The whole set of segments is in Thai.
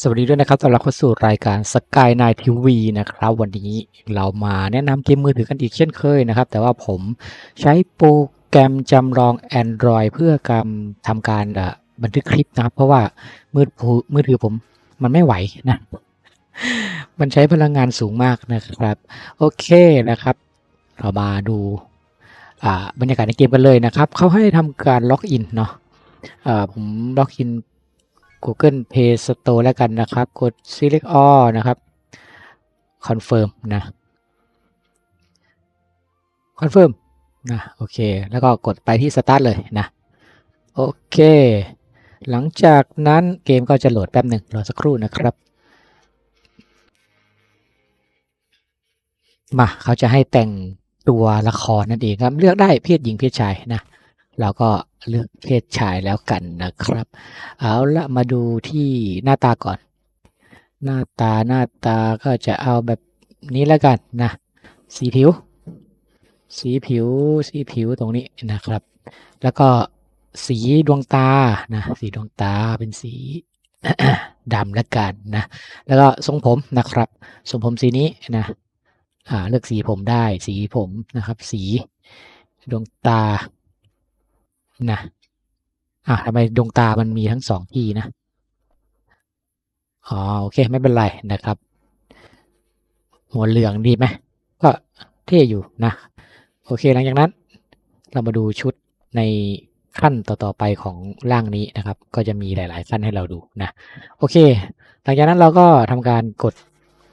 สวัสดีด้วยนะครับสำหรับเข้าสู่รายการ Sky n i g h t TV นะครับ วันนี้เรามาแนะนำเกมมือถือกันอีกเช่นเคยนะครับ แต่ว่าผมใช้โปรแกรมจำลอง Android เพื่อการทำการบันทึกคลิปนะครับ เพราะว่ามือถือมือถือผมมันไม่ไหวนะ มันใช้พลังงานสูงมากนะครับ โอเคนะครับ เรามาดูบรรยากาศในเกมกันเลยนะครับ เขาให้ทำการล็อกอินเนาะผมล็อกอิน Google Play Store แล้วกันนะครับ กด Select All นะครับ Confirm นะ Confirm นะโอเค แล้วก็กดไปที่ Start เลยนะ โอเค หลังจากนั้นเกมก็จะโหลดแป๊บหนึ่งรอสักครู่นะครับ มาเขาจะให้แต่งตัวละครนั่นเองครับ เลือกได้เพศหญิงเพศชายนะ เราก็เลือกเพศชายแล้วกันนะครับ เอาละมาดูที่หน้าตาก่อน หน้าตาหน้าตาก็จะเอาแบบนี้แล้วกันนะสีผิว สีผิวสีผิวตรงนี้นะครับ แล้วก็สีดวงตานะสีดวงตาเป็นสีดำแล้วกันนะ แล้วก็ทรงผมนะครับทรงผมสีนี้นะอ่าเลือกสีผมได้สีผมนะครับ สีดวงตา นะอะทำไมดวงตามันมีทั้งสองที่นะอ๋อโอเคไม่เป็นไรนะครับ หัวเหลืองดีไหมก็เท่อยู่นะ โอเคหลังจากนั้น เรามาดูชุดในขั้นต่อๆไปของร่างนี้นะครับ ก็จะมีหลาย ๆ ขั้นให้เราดูนะโอเค หลังจากนั้นเราก็ทำการกด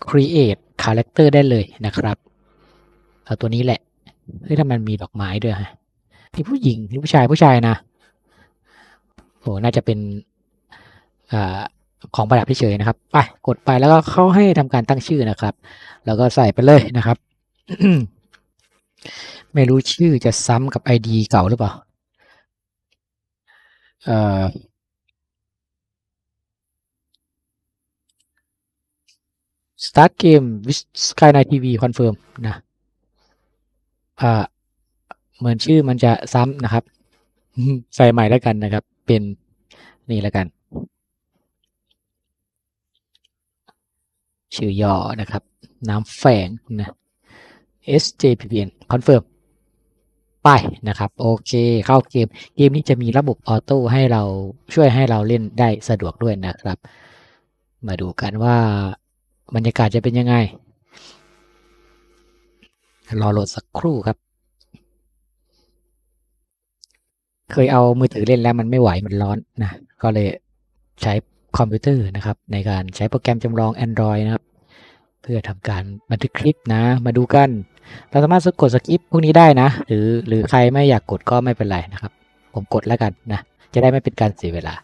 create character ได้เลยนะครับเอาตัวนี้แหละเฮ้ยถ้ามันมีดอกไม้ด้วยฮะ นี่ผู้หญิงนี่ผู้ชายผู้ชายนะโอ้น่าจะเป็นอของประดับเฉยๆนะครับไปกดไปแล้วก็เขาให้ทำการตั้งชื่อนะครับ แล้วก็ใส่ไปเลยนะครับ ไม่รู้ชื่อจะซ้ำกับ ID เก่าหรือเปล่าเอ่อ start game with Skyline TV confirm นะอ่า เหมือนชื่อมันจะซ้ำนะครับ ใส่ใหม่แล้วกันนะครับ เป็นนี่แล้วกัน ชื่อย่อนะครับ น้ำแฝงนะ SJPPN confirm ไปนะครับ โอเคเข้าเกม เกมนี้จะมีระบบออโต้ให้เราช่วยให้เราเล่นได้สะดวกด้วยนะครับ มาดูกันว่าบรรยากาศจะเป็นยังไง รอโหลดสักครู่ครับ เคยเอามือถือเล่นแล้วมันไม่ไหวมันร้อนนะก็เลยใช้คอมพิวเตอร์นะครับ ในการใช้โปรแกรมจำลอง Android นะครับ เพื่อทำการบันทึกคลิปนะ มาดูกัน เราสามารถกดสกิปพวกนี้ได้นะ หรือหรือใครไม่อยากกดก็ไม่เป็นไรนะครับ ผมกดแล้วกันนะ จะได้ไม่เป็นการเสียเวลา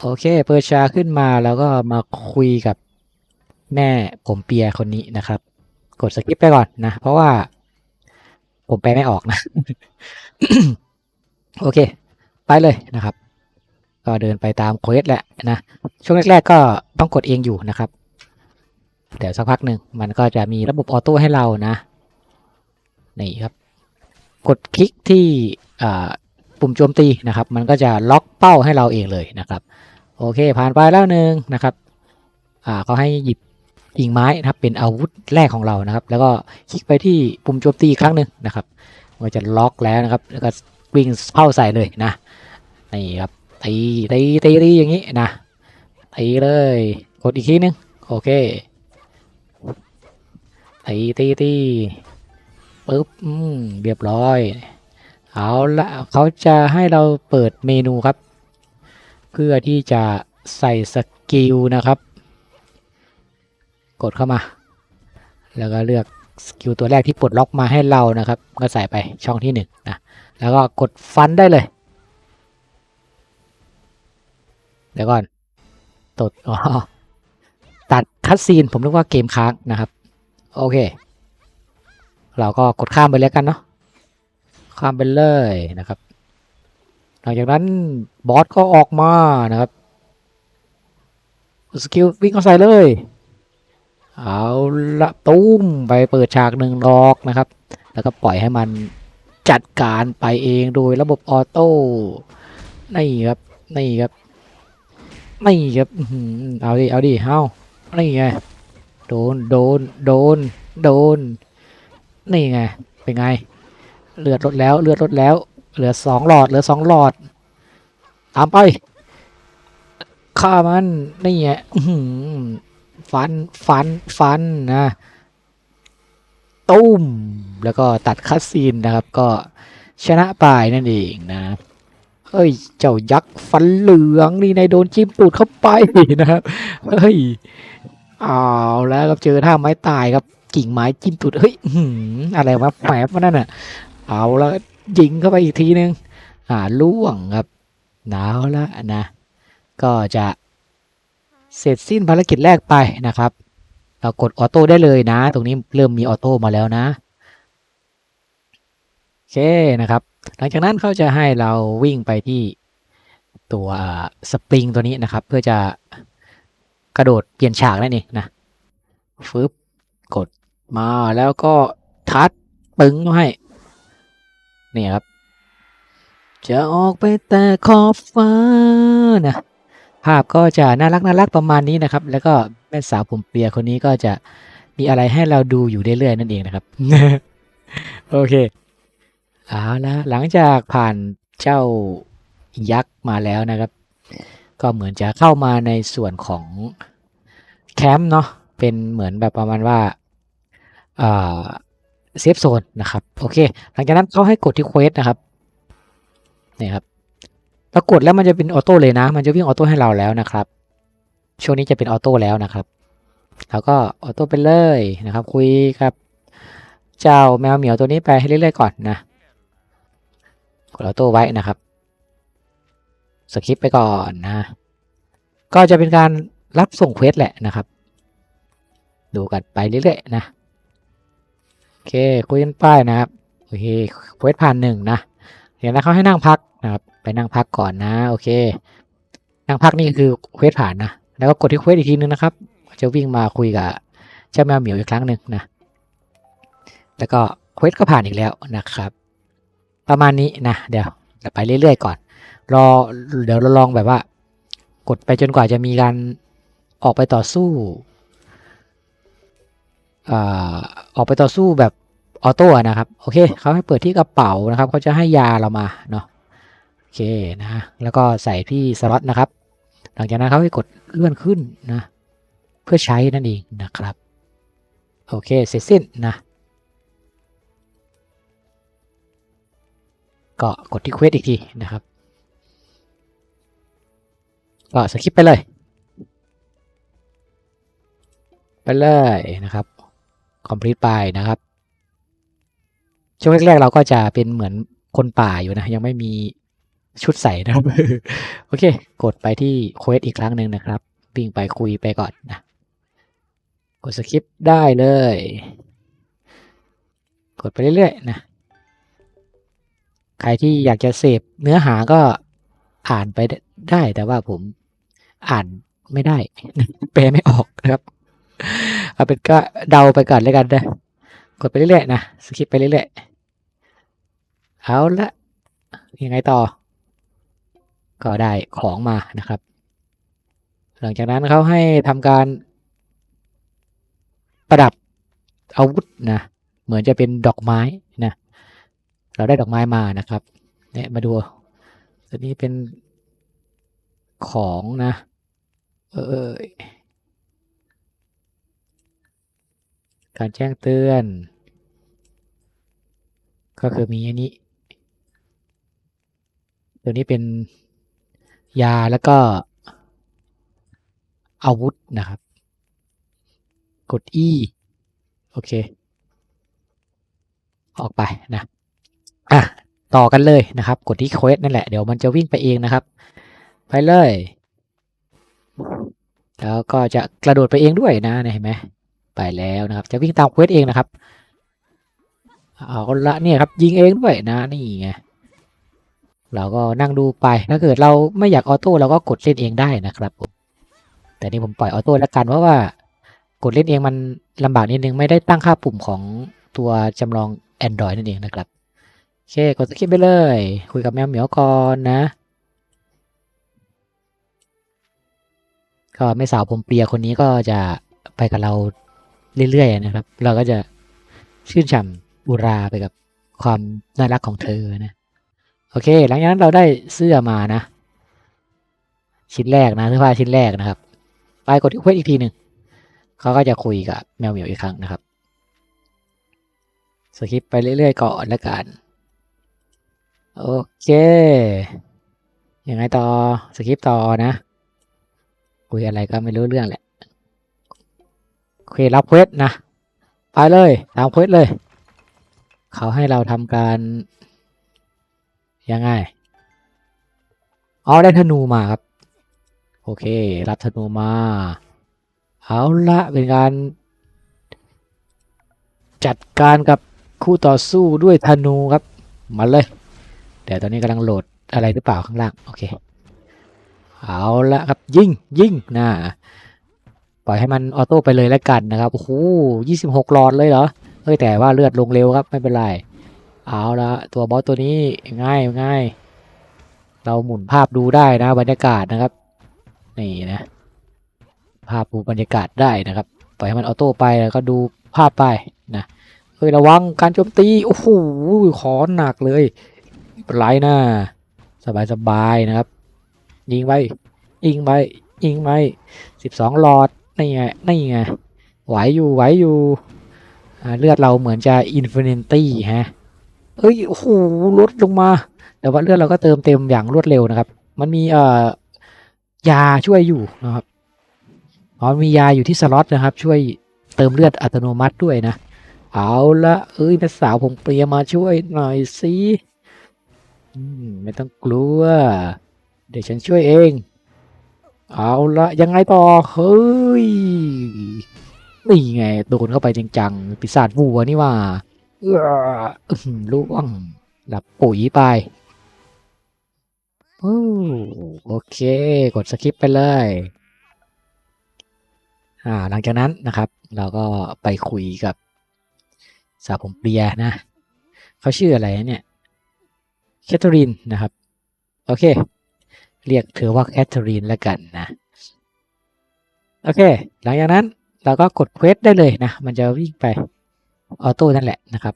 โอเค เปิดชาขึ้นมาแล้วก็มาคุยกับแม่ผมเปียคนนี้นะครับ กดสกิปไปก่อนนะ เพราะว่า ผมแปไม่ออกนะ โอเค ไปเลยนะครับ ก็เดินไปตามเควสแหละนะ ช่วงแรกๆก็ต้องกดเองอยู่นะครับ เดี๋ยวสักพักหนึ่งมันก็จะมีระบบออโต้ให้เรานะ นี่ครับ กดคลิกที่ปุ่มโจมตีนะครับ มันก็จะล็อกเป้าให้เราเองเลยนะครับ โอเค ผ่านไปแล้วหนึ่งนะครับเขาให้หยิบกิ่งไม้นะครับ เป็นอาวุธแรกของเรานะครับ แล้วก็คลิกไปที่ปุ่มโจมตีอีกครั้งหนึ่งนะครับมันจะล็อกแล้วนะครับ แล้วก็ วิ่งเข้าใส่เลยนะนี่ครับตีตีตีตีอย่างนี้นะตีเลยกดอีกทีนึงโอเคตีตีตีปึ๊บเรียบร้อย เอาละเขาจะให้เราเปิดเมนูครับ เพื่อที่จะใส่สกิลนะครับ กดเข้ามา แล้วก็เลือก สกิลตัวแรกที่ปลดล็อกมาให้เรานะครับ ก็ใส่ไปช่องที่หนึ่งนะแล้วก็กดฟันได้เลย เดี๋ยวก่อนตดอ๋อตัดคัดซีนผมนึกว่าเกมค้างนะครับ โอเค เราก็กดข้ามไปแล้วกันเนาะข้ามไปเลยนะครับ หลังจากนั้นบอสก็ออกมานะครับสกิลวิ่งเข้าใส่เลย เอาละตุ้มไปเปิดฉากหนึ่งดอกนะครับ แล้วก็ปล่อยให้มันจัดการไปเองโดยระบบออโต้นี่ครับนี่ครับไม่ครับเอาดิเอาดิเอานี่ไงโดนโดนโดนโดนนี่ไงเป็นไง เลือดลดแล้วเลือดลดแล้ว เหลือสองหลอดเหลือสองหลอดตามไปฆ่ามันนี่ไง ฟัน ฟัน ฟันนะตุ้ม แล้วก็ตัดคัสซีนนะครับ ก็ชนะไปนั่นเองนะเฮ้ย เจ้ายักษ์ฟันเหลืองนี่นายโดนจิ้มตูดเข้าไปนะครับเฮ้ยเอาแล้วครับเจอท่าไม้ตายครับกิ่งไม้จิ้มตูดเฮ้ยอื้อหืออะไรวะแฝบวะนั่นน่ะ เอาแล้วยิงเข้าไปอีกทีนึง อ่าล่วงครับหนาวแล้วนะ ก็จะ เสร็จสิ้นภารกิจแรกไปนะครับ เรากดออโต้ได้เลยนะ ตรงนี้เริ่มมีออโต้มาแล้วนะโอเคนะครับ หลังจากนั้นเขาจะให้เราวิ่งไปที่ตัวสปริงตัวนี้นะครับ เพื่อจะกระโดดเปลี่ยนฉากนั่นเองนะฟึบกดมาแล้วก็ทัดปึ้งให้นี่ครับ จะออกไปแต่ขอบฟ้านะ ภาพก็จะน่ารักน่ารักประมาณนี้นะครับ แล้วก็แม่สาวผมเปียคนนี้ก็จะมีอะไรให้เราดูอยู่เรื่อยๆนั่นเองนะครับ โอเคเอาละหลังจากผ่านเจ้ายักษ์มาแล้วนะครับ ก็เหมือนจะเข้ามาในส่วนของแคมป์เนาะเป็นเหมือนแบบประมาณว่าเซฟโซนนะครับ โอเค หลังจากนั้นเขาให้กดที่เควสนะครับนี่ครับ ปรากฏแล้วมันจะเป็นออโต้เลยนะ มันจะวิ่งออโต้ให้เราแล้วนะครับ ช่วงนี้จะเป็นออโต้แล้วนะครับ แล้วก็ออโต้ไปเลยนะครับ คุยกับ เจ้าแมวเหมียวตัวนี้ไปให้เรื่อยๆก่อนนะ กดออโต้ไว้นะครับ สคริปไปก่อนนะ ก็จะเป็นการรับส่งเควสแหละนะครับ ดูกันไปเรื่อยๆนะ โอเคคุยกันไปนะครับ โอเคเควสผ่านหนึ่งนะ เดี๋ยวนะเขาให้นั่งพักนะครับ ไปนั่งพักก่อนนะ โอเค นั่งพักนี่คือเควสผ่านนะ แล้วก็กดที่เควสอีกทีนึงนะครับ จะวิ่งมาคุยกับเจ้าแมวเหมียวอีกครั้งหนึ่งนะ แล้วก็เควสก็ผ่านอีกแล้วนะครับ ประมาณนี้นะ เดี๋ยวไปเรื่อยๆก่อน รอ เดี๋ยวเราลองแบบว่า กดไปจนกว่าจะมีการออกไปต่อสู้ออกไปต่อสู้แบบออโต้นะครับ โอเค เขาให้เปิดที่กระเป๋านะครับ เขาจะให้ยาเรามาเนาะ อเคนะแล้วก็ใส่ที่สล็อตนะครับ หลังจากนั้นเขาให้กดเลื่อนขึ้นนะ เพื่อใช้นั่นเองนะครับ โอเคเสร็จสิ้นนะ ก็กดที่เควสอีกทีนะครับ ก็สคิปไปเลย ไปเลยนะครับ complete ไปนะครับ ช่วงแรกๆเราก็จะเป็นเหมือนคนป่าอยู่นะ ยังไม่มี ชุดใส่นะครับโอเค กดไปที่เควสอีกครั้งหนึ่งนะครับวิ่งไปคุยไปก่อนนะกดสคิปได้เลย กดไปเรื่อยๆนะใครที่อยากจะเสพเนื้อหาก็อ่านไปได้แต่ว่าผมอ่านไม่ได้ แปลไม่ออกนะครับเอาเป็นก็เดาไปก่อนเลยกันนะกดไปเรื่อยๆนะสคิปไปเรื่อยๆเอาละยังไงต่อ ก็ได้ของมานะครับ หลังจากนั้นเขาให้ทำการประดับอาวุธนะเหมือนจะเป็นดอกไม้นะเราได้ดอกไม้มานะครับเนี่ยมาดูตัวนี้เป็นของนะ เออการแจ้งเตือน ก็คือมีอันนี้ ตัวนี้เป็น ยาแล้วก็อาวุธนะครับ กด E โอเค ออกไปนะอะต่อกันเลยนะครับ กดที่เควสนั่นแหละ เดี๋ยวมันจะวิ่งไปเองนะครับ ไปเลย แล้วก็จะกระโดดไปเองด้วยนะเห็นไหมไปแล้วนะครับ จะวิ่งตามเควสเองนะครับเอาละเนี่ยครับยิงเองด้วยนะนี่ไง เราก็นั่งดูไป ถ้าเกิดเราไม่อยากออโต้เราก็กดเล่นเองได้นะครับผมแต่นี่ผมปล่อยออโต้แล้วกันเพราะว่ากดเล่นเองมันลำบากนิดนึงไม่ได้ตั้งค่าปุ่มของตัวจำลอง Android นั่นเองนะครับโอเคกดสกิปไปเลย คุยกับแมวเหมียวก่อนนะก็แม่สาวผมเปียคนนี้ก็จะไปกับเราเรื่อยๆนะครับ เราก็จะชื่นฉ่ำอุราไปกับความน่ารักของเธอนะ โอเค หลังจากนั้นเราได้เสื้อมานะ ชิ้นแรกนะเสื้อผ้าชิ้นแรกนะครับ ไปกดที่เควสอีกทีหนึ่งเขาก็จะคุยกับแมวเหมียวอีกครั้งนะครับสคริปไปเรื่อยๆก่อนล้วกัน โอเคยังไงต่อสคริปต่อนะคุยอะไรก็ไม่รู้เรื่องแหละโอเครับเควสนะ ไปเลยตามเควสเลย เขาให้เราทำการ ยังไงเอ๋อได้ธนูมาครับ โอเค รับธนูมา เอาละเป็นการ จัดการกับคู่ต่อสู้ด้วยธนูครับ มาเลยเดี๋ยวตอนนี้กำลังโหลดอะไรหรือเปล่าข้างล่าง โอเค เอาละครับยิงยิงนะปล่อยให้มันออโต้ไปเลยแล้วกันนะครับ โอ้โหยี่สิบหกหลอดเลยเหรอ เฮ้ยแต่ว่าเลือดลงเร็วครับ ไม่เป็นไร เอาละตัวบอสตัวนี้ง่ายง่ายเราหมุนภาพดูได้นะบรรยากาศนะครับ นี่นะ ภาพดูบรรยากาศได้นะครับปล่อยให้มันออโต้ไปแล้วก็ดูภาพไปนะเฮ้ยระวังการโจมตีโอ้โหขอหนักเลยไม่เป็นไรนะสบายสบายนะครับ ยิงไปยิงไปยิงไปสิบสองหลอดนี่ไงนี่ไงไหวอยู่ไหวอยู่เลือดเราเหมือนจะอินฟินิตี้ฮะ เอ้ยโอ้โหลดลงมา แต่ว่าเลือดเราก็เติมเต็มอย่างรวดเร็วนะครับ มันมีเอ่อยาช่วยอยู่นะครับอ๋อมียาอยู่ที่สล็อตนะครับ ช่วยเติมเลือดอัตโนมัติด้วยนะ เอาละเอ้ยแม่สาวผมเปรียมาช่วยหน่อยสิไม่ต้องกลัว เดี๋ยวฉันช่วยเอง เอาละยังไงต่อ เฮ้ย นี่ไง โดนเข้าไปจจังๆ ปีศาจวัวนี่ว่า ล่วงหลับปุ๋ยไปโอเค กดสคิปไปเลย อ่า หลังจากนั้นนะครับ เราก็ไปคุยกับสาวผมเปียนะ เขาชื่ออะไรเนี่ยแคทเธอรีนนะครับ โอเค เรียกเธอว่าแคทเธอรีนแล้วกันนะ โอเค หลังจากนั้นเราก็กดเควสได้เลยนะ มันจะวิ่งไป ออโต้นั่นแหละนะครับ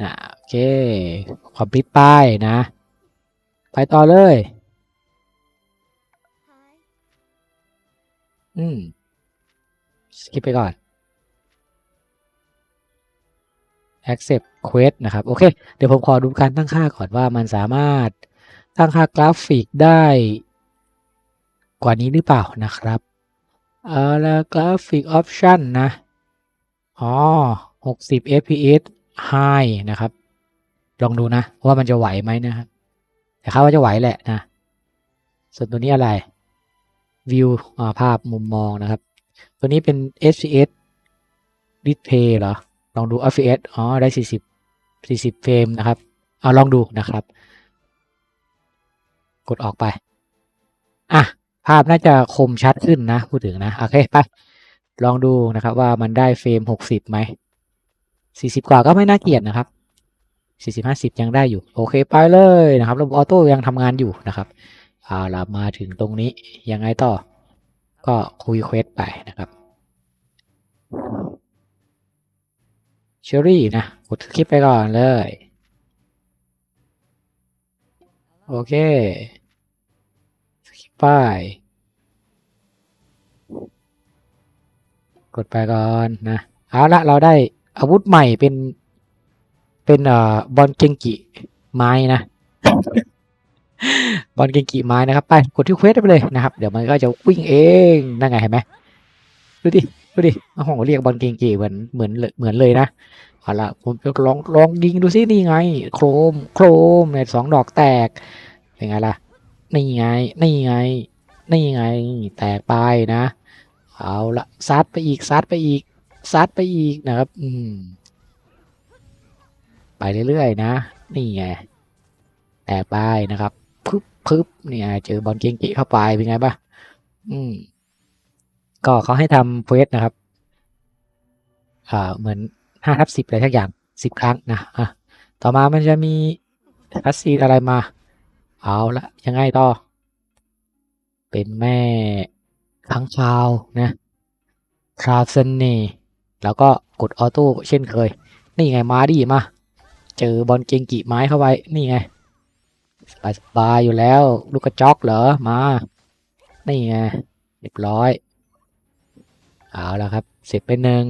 อ่าโอเคคอมพิวป้ายนะ ไปต่อเลย อืม สกิปไปก่อน accept quest นะครับ โอเค เดี๋ยวผมขอดูการตั้งค่าก่อนว่ามันสามารถตั้งค่ากราฟิกได้กว่านี้หรือเปล่านะครับ เอาละกราฟิกออปชันนะ อ๋อ 60 fps high นะครับ ลองดูนะ ว่ามันจะไหวไหมนะครับ แต่คาดว่าจะไหวแหละนะ ส่วนตัวนี้อะไร วิวภาพมุมมองนะครับ ตัวนี้เป็น FPS display เหรอ ลองดู FPS อ๋อ ได้ 40 40 เฟรมนะครับ เอาลองดูนะครับ กดออกไป อะ ภาพน่าจะคมชัดขึ้นนะ พูดถึงนะ โอเคไปลองดูนะครับว่ามันได้เฟรม60ไหม40กว่าก็ไม่น่าเกลียดนะครับ40 50ยังได้อยู่ โอเคไปเลยนะครับระบบออโต้ยังทำงานอยู่นะครับเอาล่ะมาถึงตรงนี้ยังไงต่อ ก็คุยเควสไปนะครับเชอรี่นะกดคลิปไปก่อนเลย โอเค ปไปกดไปก่อนนะ เอาละเราได้อาวุธใหม่เป็นเป็นเอ่อบอลเกงกิไม้นะ บอลเกงกิไม้นะครับไปกดที่เควสไปเลยนะครับ เดี๋ยวมันก็จะวิ่งเองนั่นไงเห็นไหมดูดิดูดิโอ้โหเรียกบอลเกงกิเหมือนเหมือนเหมือนเลยนะเอาละผมจะลองลองยิงดูซินี่ไง โครมโครมเนี่ยสองดอกแตกเป็นไงล่ะ นี่ไง นี่ไง นี่ไง แตกไปนะ เอาละซัดไปอีก ซัดไปอีก ซัดไปอีกนะครับ อืม ไปเรื่อยๆนะ นี่ไง แตกไปนะครับ พึบพึบเนี่ยเจอบอลเกงกิเข้าไป เป็นไงบ้างอืม ก็เขาให้ทำเควสนะครับ อ่า เหมือนห้าทับสิบอะไรทักอย่างสิบครั้งนะ อะ ต่อมามันจะมีคัสซีอะไรมา เอาละยังไงต่อ เป็นแม่ค้งคาวนะคราเซนเน่แล้วก็กดออโต้เช่นเคย นี่ไงมาดิมา เจอบอลเกงกิไม้เข้าไป นี่ไงสบายสบายอยู่แล้ว ลูกกระจอกเหรอ มา นี่ไงเรียบร้อย เอาแล้วครับเสร็จไปหนึ่ง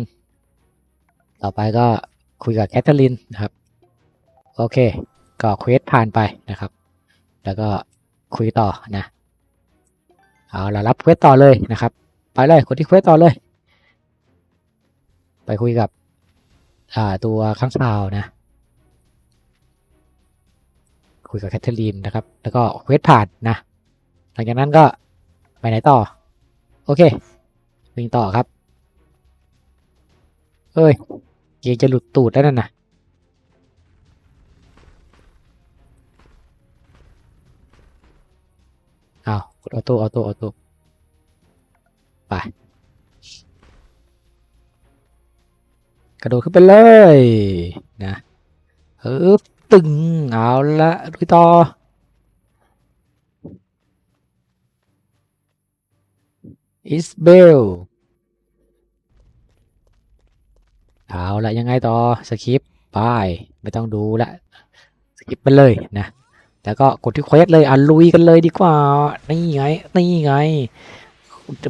ต่อไปก็คุยกับแคทเธอรีนนะครับ โอเค ก็เควสผ่านไปนะครับ แล้วก็คุยต่อนะเอาละรับเควสต่อเลยนะครับ ไปเลยคนที่เควสต่อเลย ไปคุยกับตัวข้างคาวนะ คุยกับแคทเธอรีนนะครับ แล้วก็เควสผ่านนะ หลังจากนั้นก็ไปไหนต่อ โอเค วิ่งต่อครับเอ้ยเกงจะหลุดตูดแล้วนั่นน่ะ กดออโต้ออโต้ออโต้ไป กระโดดขึ้นไปเลยนะเออตึงเอาละลุยต่ออิสเบลเอาละยังไงต่อสคริปต์ไปไม่ต้องดูละสคริปต์ไปเลยนะ แล้วก็กดที่เควสเลยอะลุยกันเลยดีกว่า นี่ไง นี่ไง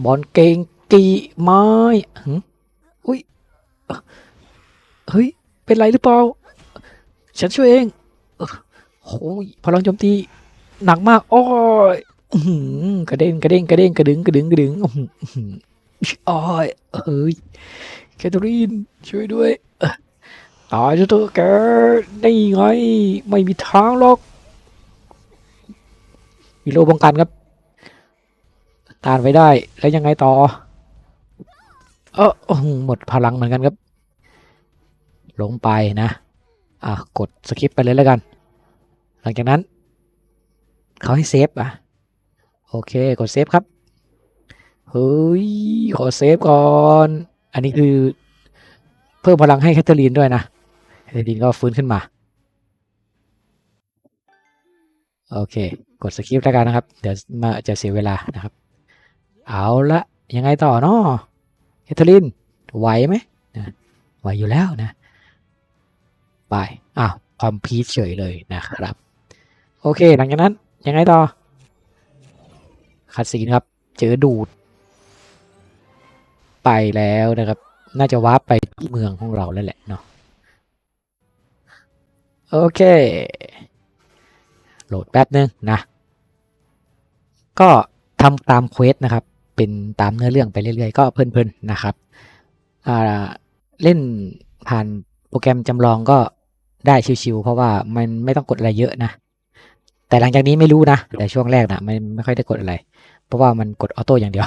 บอลเก่งกี่ไม้หึอุ้ย เฮ้ย เป็นไรหรือเปล่า ฉันช่วยเองเอ้โอ้ยพลังโจมตีหนักมาก โอ้ยกระเด้งกระเด้งกระเด้งกระดึงกระดึงกระดึงอื้อหืออื้อหือโอ้ยเฮ้ย แคทเธอรีนช่วยด้วย ตายเถอะแกนี่ไง ไม่มีทางหรอก มีโลป้องกันครับต้านไว้ได้แล้วยังไงต่อ เอ้อหมดพลังเหมือนกันครับลงไปนะ อะกดสคิปไปเลยแล้วกัน หลังจากนั้น เขาให้เซฟอะ โอเค กดเซฟครับเฮ้ยขอเซฟก่อน อันนี้คือ เพิ่มพลังให้แคทเธอรีนด้วยนะแคทเธอรีนก็ฟื้นขึ้นมา โอเค กดสคริปต์แล้วกันนะครับ เดี๋ยวมาจะเสียเวลานะครับ เอาละยังไงต่อเนาะแคทเธอรีนไหวไหมนะไหวอยู่แล้วนะ ไปอ้าวคอมพีทเฉยเลยนะครับ โอเค หลังจากนั้นยังไงต่อคัดซีนครับ เจอดูด ไปแล้วนะครับ น่าจะวาร์ปไปที่เมืองของเราแล้วแหละเนาะโอเค โหลดแป๊บนึงนะ ก็ทำตามเควสนะครับ เป็นตามเนื้อเรื่องไปเรื่อยๆ ก็เพลินๆนะครับเล่นผ่านโปรแกรมจำลองก็ได้ชิวๆเพราะว่ามันไม่ต้องกดอะไรเยอะนะ แต่หลังจากนี้ไม่รู้นะ แต่ช่วงแรกนะไม่ไม่ค่อยได้กดอะไร เพราะว่ามันกดออโต้อย่างเดียว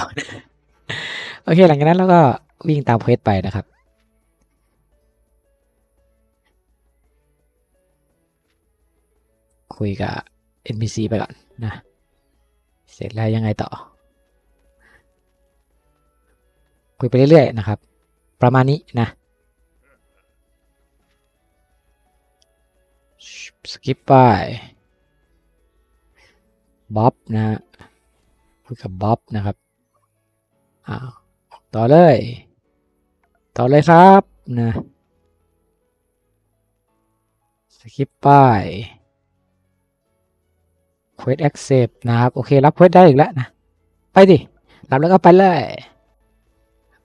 โอเค หลังจากนั้นเราก็วิ่งตามเควสไปนะครับคุยกับ NPC ไปก่อนนะ เสร็จแล้วยังไงต่อ คุยไปเรื่อยๆนะครับ ประมาณนี้นะสกิปไปบ๊อบนะฮะคุยกับบ๊อบนะครับอ้าวต่อเลย ต่อเลยครับนะสกิปไป เควสแอคเซปนะครับ โอเครับเควสได้อีกแล้วนะ ไปดิ รับแล้วก็ไปเลย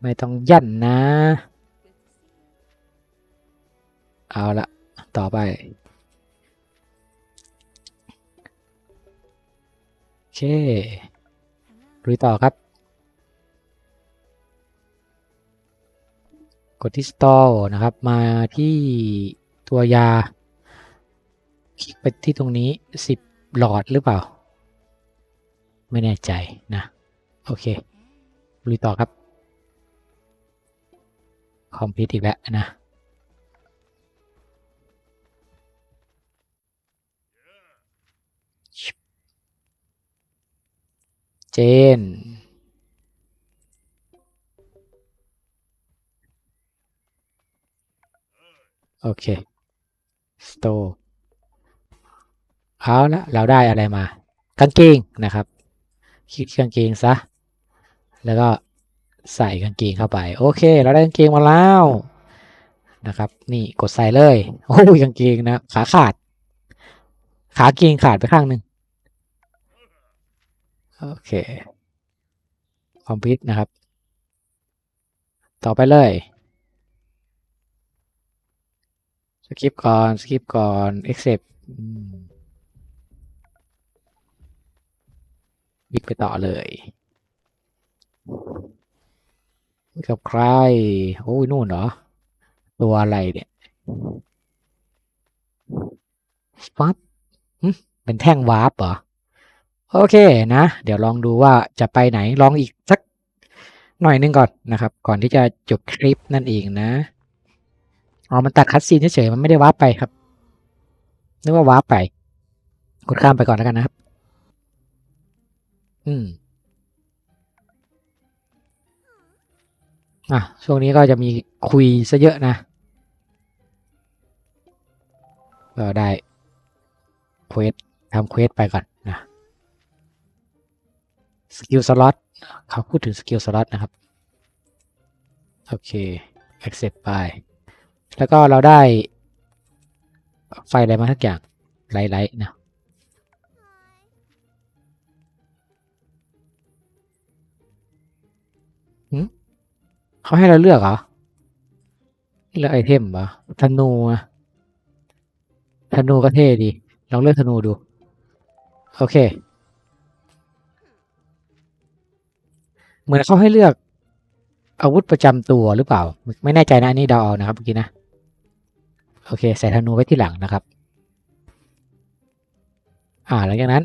ไม่ต้องยันนะ เอาละต่อไป โอเคลุยต่อครับ กดที่ Store นะครับ มาที่ตัวยา คลิกไปที่ตรงนี้ 10 หลอดหรือเปล่า ไม่แน่ใจนะ โอเคลุยต่อครับ คอมพิวต์อีกแล้วนะเจน โอเคสโต เอาละเราได้อะไรมากางเกงนะครับ คลิกกางเกงซะ แล้วก็ใส่กางเกงเข้าไป โอเค เราได้กางเกงมาแล้วนะครับ นี่กดใส่เลยโอ้ยกางเกงนะขาขาด ขาเกงขาดไปข้างหนึ่งโอเค คอมพิวต์นะครับ ต่อไปเลยสกิปก่อนสกิปก่อน accept อืม บิ๊กไปต่อเลยกับใคร โอ้ยนู่นเหรอ ตัวอะไรเนี่ยปั๊บเป็นแท่งวาร์ปเหรอ โอเคนะ เดี๋ยวลองดูว่าจะไปไหน ลองอีกสักหน่อยนึงก่อนนะครับ ก่อนที่จะจบคลิปนั่นเองนะ อ๋อ มันตัดคัดซีนเฉยๆ มันไม่ได้วาร์ปไปครับ นึกว่าวาร์ปไป กดข้ามไปก่อนแล้วกันนะครับ อืมอะ ช่วงนี้ก็จะมีคุยซะเยอะนะ ก็ได้เควสทำเควสไปก่อนนะ สกิลสล็อตเขาพูดถึงสกิลสล็อตนะครับ โอเค accept ไป แล้วก็เราได้ไฟอะไรมาทักอย่างไลท์ไลท์นะ เขาให้เราเลือกเหรอเลือกไอเทมเหรอธนูอะธนูก็เท่ดี ลองเลือกธนูดู โอเค เหมือนเขาให้เลือกอาวุธประจำตัวหรือเปล่า ไม่แน่ใจนะอันนี้เดาเอานะครับเมื่อกี้นะ โอเค ใส่ธนูไว้ที่หลังนะครับ อ่าหลังจากนั้น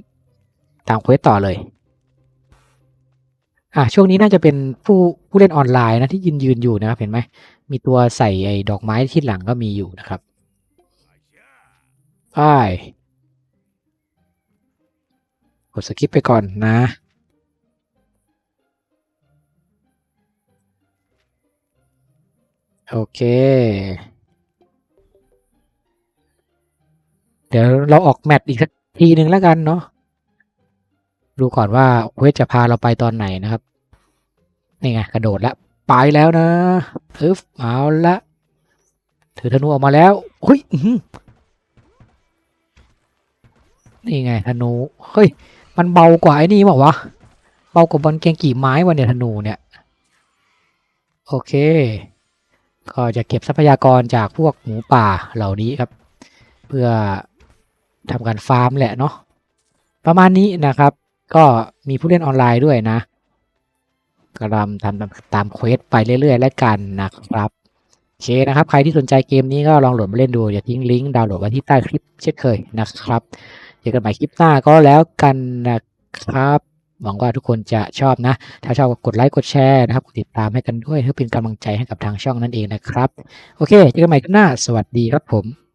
ตามเควสต่อเลย อ่าช่วงนี้น่าจะเป็นผู้ผู้เล่นออนไลน์นะที่ยืนยืนอยู่นะครับเห็นไหมมีตัวใส่ไอ้ดอกไม้ที่หลังก็มีอยู่นะครับไปกดสกิปไปก่อนนะโอเค เดี๋ยวเราออกแมตช์อีกสักทีหนึ่งแล้วกันเนาะ ดูก่อนว่าเวสจะพาเราไปตอนไหนนะครับ นี่ไงกระโดดแล้วไปแล้วนะอึฟเอาละ ถือธนูออกมาแล้วเฮ้ยนี่ไงธนูเฮ้ยมันเบากว่าไอ้นี่บอกวะเบากว่าบอลเกงกี่ไม้วะเนี่ยธนูเนี่ยโอเค ก็จะเก็บทรัพยากรจากพวกหมูป่าเหล่านี้ครับ เพื่อทำการฟาร์มแหละเนาะประมาณนี้นะครับ ก็มีผู้เล่นออนไลน์ด้วยนะกำลังทำตามเควสไปเรื่อยๆ แล้วกันนะครับโอเคนะครับ ใครที่สนใจเกมนี้ก็ลองโหลดมาเล่นดู อย่าทิ้งลิงก์ดาวน์โหลดไว้ที่ใต้คลิปเช่นเคยนะครับเจอกันใหม่คลิปหน้าก็แล้วกันนะครับ หวังว่าทุกคนจะชอบนะ ถ้าชอบก็กดไลค์กดแชร์นะครับกดติดตามให้กันด้วยเพื่อเป็นกำลังใจให้กับทางช่องนั่นเองนะครับ โอเคเจอกันใหม่คลิปหน้า สวัสดีครับผม